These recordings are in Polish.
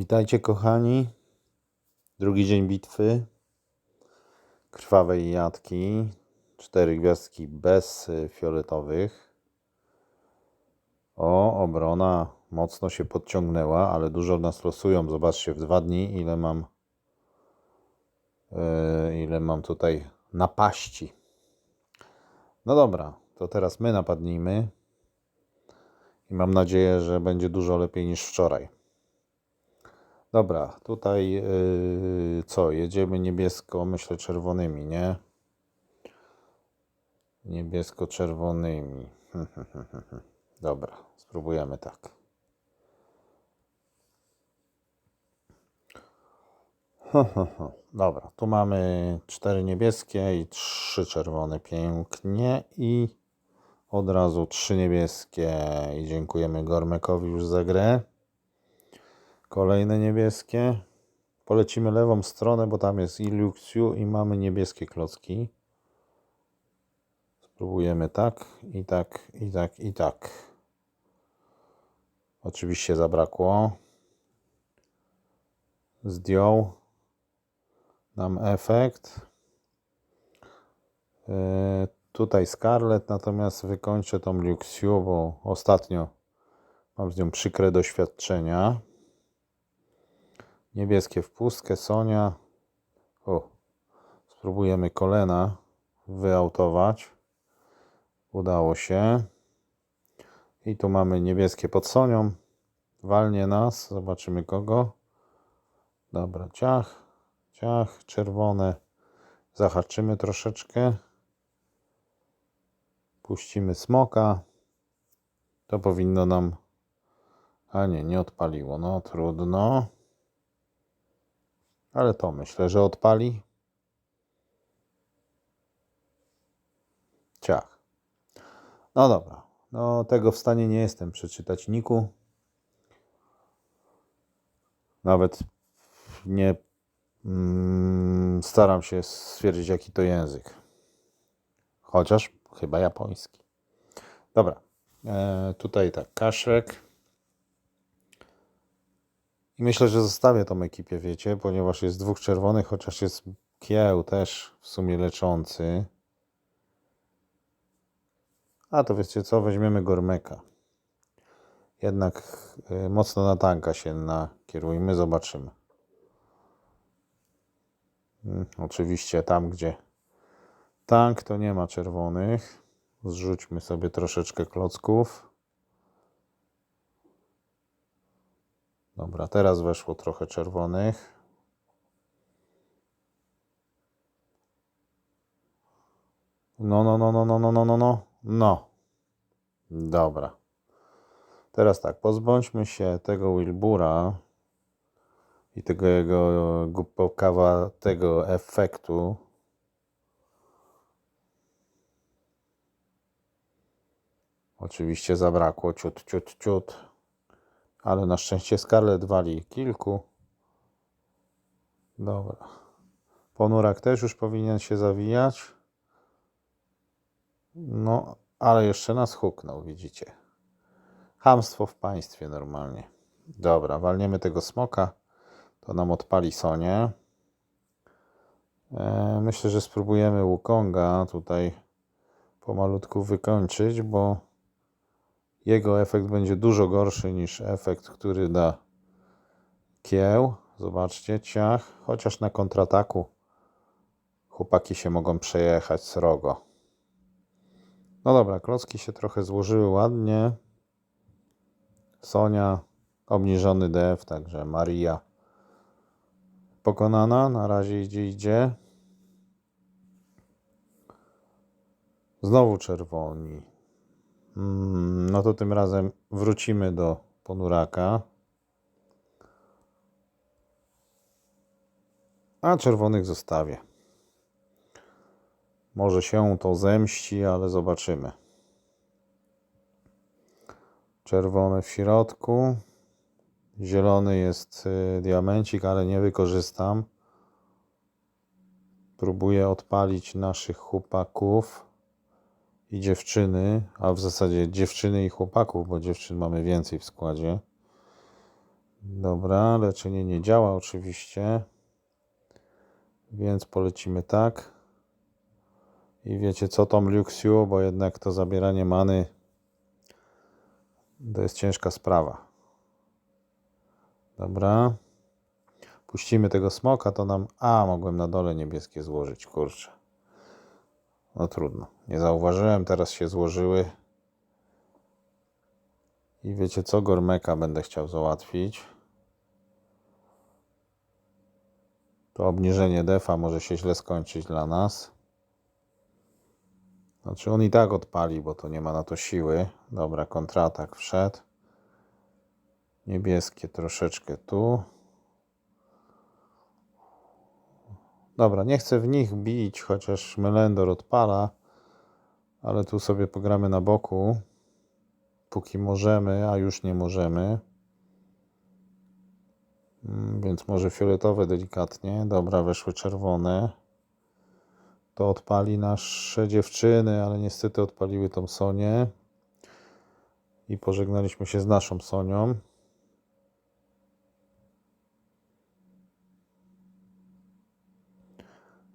Witajcie kochani. Drugi dzień bitwy. Krwawej jatki. Cztery gwiazdki bez y, fioletowych. O, obrona mocno się podciągnęła, ale dużo nas losują. Zobaczcie, w dwa dni ile mam yy, ile mam tutaj napaści. No dobra, to teraz my napadnijmy. I mam nadzieję, że będzie dużo lepiej niż wczoraj. Dobra, tutaj yy, co? Jedziemy niebiesko, myślę czerwonymi, nie? Niebiesko-czerwonymi. Dobra, spróbujemy tak. Dobra, tu mamy cztery niebieskie i trzy czerwone. Pięknie i od razu trzy niebieskie i dziękujemy Gormekowi już za grę. Kolejne niebieskie. Polecimy lewą stronę, bo tam jest i Luxiu i mamy niebieskie klocki. Spróbujemy tak, i tak, i tak, i tak. Oczywiście zabrakło. Zdjął nam efekt. Yy, tutaj Scarlet, natomiast wykończę tą Luxiu, bo ostatnio mam z nią przykre doświadczenia. Niebieskie w pustkę, Sonia. O, spróbujemy kolena wyautować. Udało się. I tu mamy niebieskie pod Sonią. Walnie nas. Zobaczymy kogo. Dobra, ciach, ciach, czerwone. Zahaczymy troszeczkę. Puścimy smoka. To powinno nam... A nie, nie odpaliło. No trudno. Ale to myślę, że odpali. Ciach. No dobra. No tego w stanie nie jestem przeczytać niku. Nawet nie mm, staram się stwierdzić jaki to język. Chociaż chyba japoński. Dobra. E, tutaj tak, kaszek. I myślę, że zostawię tą ekipie, wiecie, ponieważ jest dwóch czerwonych, chociaż jest kieł też w sumie leczący. A to wiecie co, weźmiemy Gormeka. Jednak y, mocno na tanka się nakierujmy, zobaczymy. Mm, Oczywiście tam, gdzie tank, to nie ma czerwonych. Zrzućmy sobie troszeczkę klocków. Dobra, teraz weszło trochę czerwonych. No, no, no, no, no, no, no, no, no. No. Dobra. Teraz tak, pozbądźmy się tego Wilbura i tego jego głupokawatego efektu. Oczywiście zabrakło ciut, ciut, ciut. Ale na szczęście Scarlet wali kilku. Dobra. Ponurak też już powinien się zawijać. No, ale jeszcze nas huknął, widzicie. Hamstwo w państwie normalnie. Dobra, walniemy tego smoka. To nam odpali Sonię. E, myślę, że spróbujemy Wukonga tutaj pomalutku wykończyć, bo jego efekt będzie dużo gorszy niż efekt, który da kieł. Zobaczcie, ciach. Chociaż na kontrataku chłopaki się mogą przejechać srogo. No dobra, klocki się trochę złożyły ładnie. Sonia, obniżony def, także Maria pokonana. Na razie idzie, idzie. Znowu czerwoni. Mm, No to tym razem wrócimy do ponuraka. A czerwonych zostawię. Może się to zemści, ale zobaczymy. Czerwony w środku. Zielony jest y, diamencik, ale nie wykorzystam. Próbuję odpalić naszych chłopaków i dziewczyny, a w zasadzie dziewczyny i chłopaków, bo dziewczyn mamy więcej w składzie. Dobra, leczenie nie działa oczywiście. Więc polecimy tak. I wiecie co, Tom Luxiu, bo jednak to zabieranie many to jest ciężka sprawa. Dobra. Puścimy tego smoka, to nam... A, mogłem na dole niebieskie złożyć, kurczę. No trudno. Nie zauważyłem, teraz się złożyły. I wiecie co, Gormeka będę chciał załatwić. To obniżenie defa może się źle skończyć dla nas. Znaczy on i tak odpali, bo to nie ma na to siły. Dobra, kontratak wszedł. Niebieskie troszeczkę tu. Dobra, nie chcę w nich bić, chociaż Melendor odpala. Ale tu sobie pogramy na boku. Póki możemy, a już nie możemy. Mm, Więc może fioletowe delikatnie. Dobra, weszły czerwone. To odpali nasze dziewczyny, ale niestety odpaliły tą Sonię. I pożegnaliśmy się z naszą Sonią.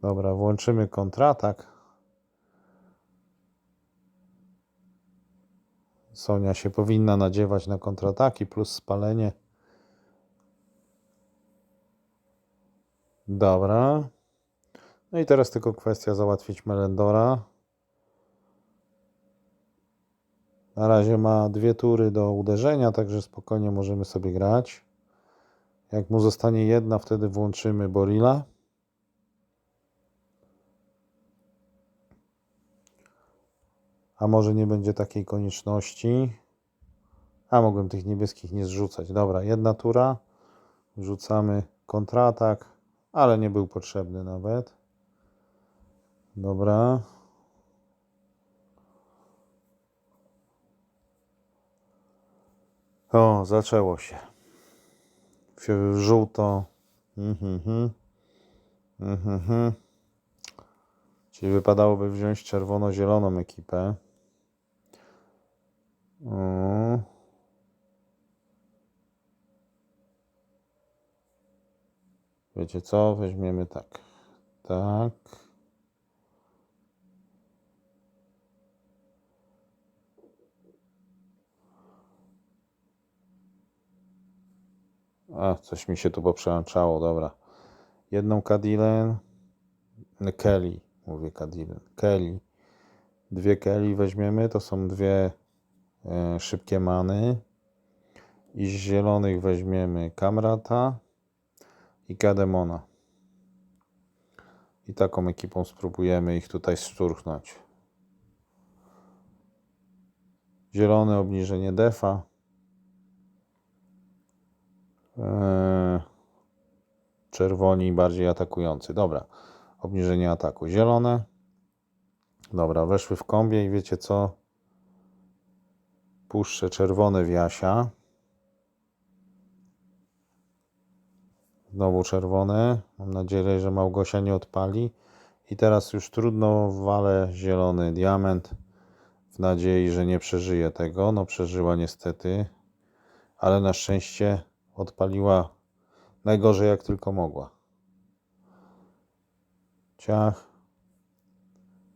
Dobra, włączymy kontratak. Sonia się powinna nadziewać na kontrataki plus spalenie. Dobra. No i teraz tylko kwestia załatwić Melendora. Na razie ma dwie tury do uderzenia, także spokojnie możemy sobie grać. Jak mu zostanie jedna, wtedy włączymy Borilla. A może nie będzie takiej konieczności. A mogłem tych niebieskich nie zrzucać. Dobra, jedna tura. Rzucamy kontratak, ale nie był potrzebny nawet. Dobra. O, zaczęło się. Żółto. Mhm, mhm. Mhm, mhm. Czyli wypadałoby wziąć czerwono-zieloną ekipę. O. Wiecie co? Weźmiemy tak. Tak. A, coś mi się tu poprzełączało, dobra. Jedną Kadilen. Kelly, mówię Kadilen. Kelly. Dwie Kelly weźmiemy, to są dwie szybkie many. I z zielonych weźmiemy Kamrata i Kademona. I taką ekipą spróbujemy ich tutaj szturchnąć. Zielone obniżenie defa. Eee, czerwoni bardziej atakujący. Dobra, obniżenie ataku. Zielone. Dobra, weszły w kombie i wiecie co? Puszczę czerwone w Jasia. Znowu czerwone. Mam nadzieję, że Małgosia nie odpali. I teraz już trudno walę zielony diament. W nadziei, że nie przeżyje tego. No przeżyła niestety. Ale na szczęście odpaliła najgorzej jak tylko mogła. Ciach.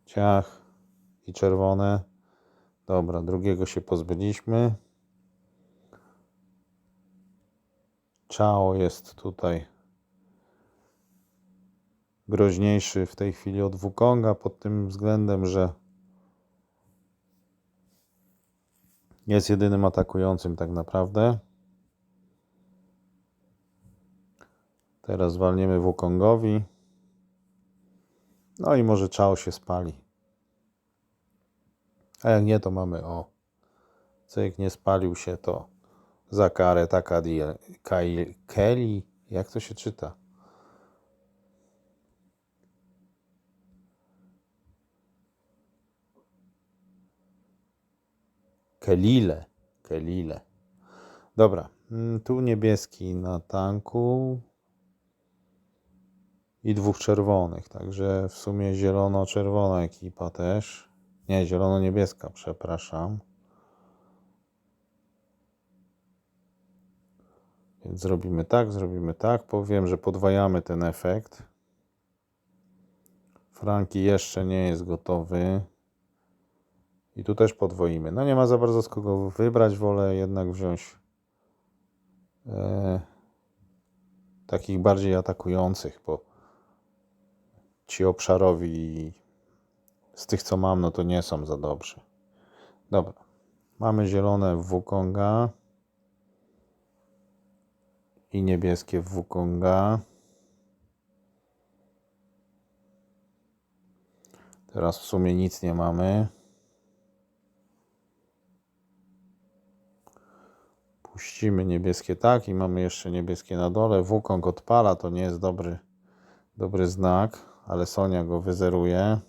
Ciach. I czerwone. Dobra, drugiego się pozbyliśmy. Ciao jest tutaj groźniejszy w tej chwili od Wukonga pod tym względem, że jest jedynym atakującym tak naprawdę. Teraz walniemy Wukongowi. No i może Ciao się spali. A jak nie, to mamy o. Cyk nie spalił się, to za karę taka Kelly. Jak to się czyta? Kelile. Kelile. Dobra. mm, Tu niebieski na tanku. I dwóch czerwonych. Także w sumie zielono-czerwona ekipa też. Nie, zielono-niebieska, przepraszam. Więc zrobimy tak, zrobimy tak. Powiem, że podwajamy ten efekt. Franki jeszcze nie jest gotowy. I tu też podwoimy. No nie ma za bardzo z kogo wybrać. Wolę jednak wziąć e, takich bardziej atakujących, bo ci obszarowi z tych co mam, no to nie są za dobrzy. Dobra. Mamy zielone w Wukonga i niebieskie w Wukonga. Teraz w sumie nic nie mamy. Puścimy niebieskie tak i mamy jeszcze niebieskie na dole. Wukong odpala, to nie jest dobry, dobry znak, ale Sonia go wyzeruje.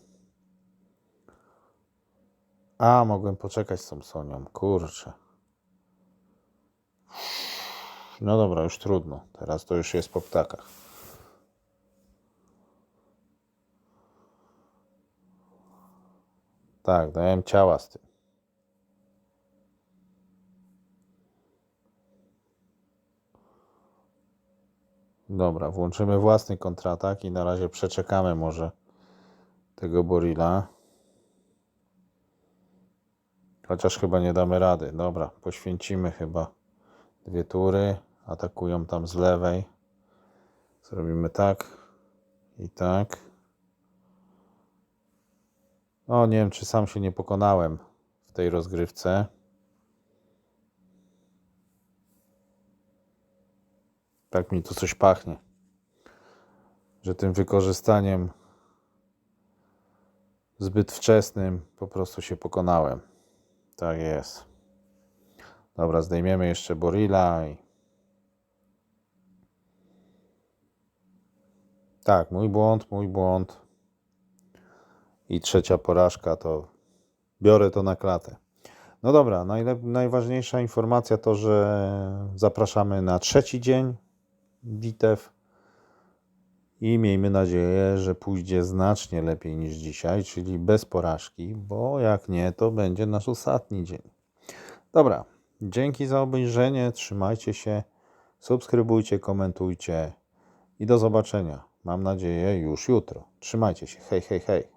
A, mogłem poczekać z tą Sonią, kurczę. No dobra, już trudno. Teraz to już jest po ptakach. Tak, dałem ciała z tym. Dobra, włączymy własny kontratak i na razie przeczekamy może tego Borilla. Chociaż chyba nie damy rady. Dobra, poświęcimy chyba dwie tury. Atakują tam z lewej. Zrobimy tak i tak. O, nie wiem, czy sam się nie pokonałem w tej rozgrywce. Tak mi tu coś pachnie. Że tym wykorzystaniem zbyt wczesnym po prostu się pokonałem. Tak jest. Dobra, zdejmiemy jeszcze Borilla i... Tak, mój błąd, mój błąd. I trzecia porażka to biorę to na klatę. No dobra, najważniejsza informacja to, że zapraszamy na trzeci dzień bitew i miejmy nadzieję, że pójdzie znacznie lepiej niż dzisiaj, czyli bez porażki, bo jak nie, to będzie nasz ostatni dzień. Dobra, dzięki za obejrzenie, trzymajcie się, subskrybujcie, komentujcie i do zobaczenia. Mam nadzieję już jutro. Trzymajcie się, hej, hej, hej.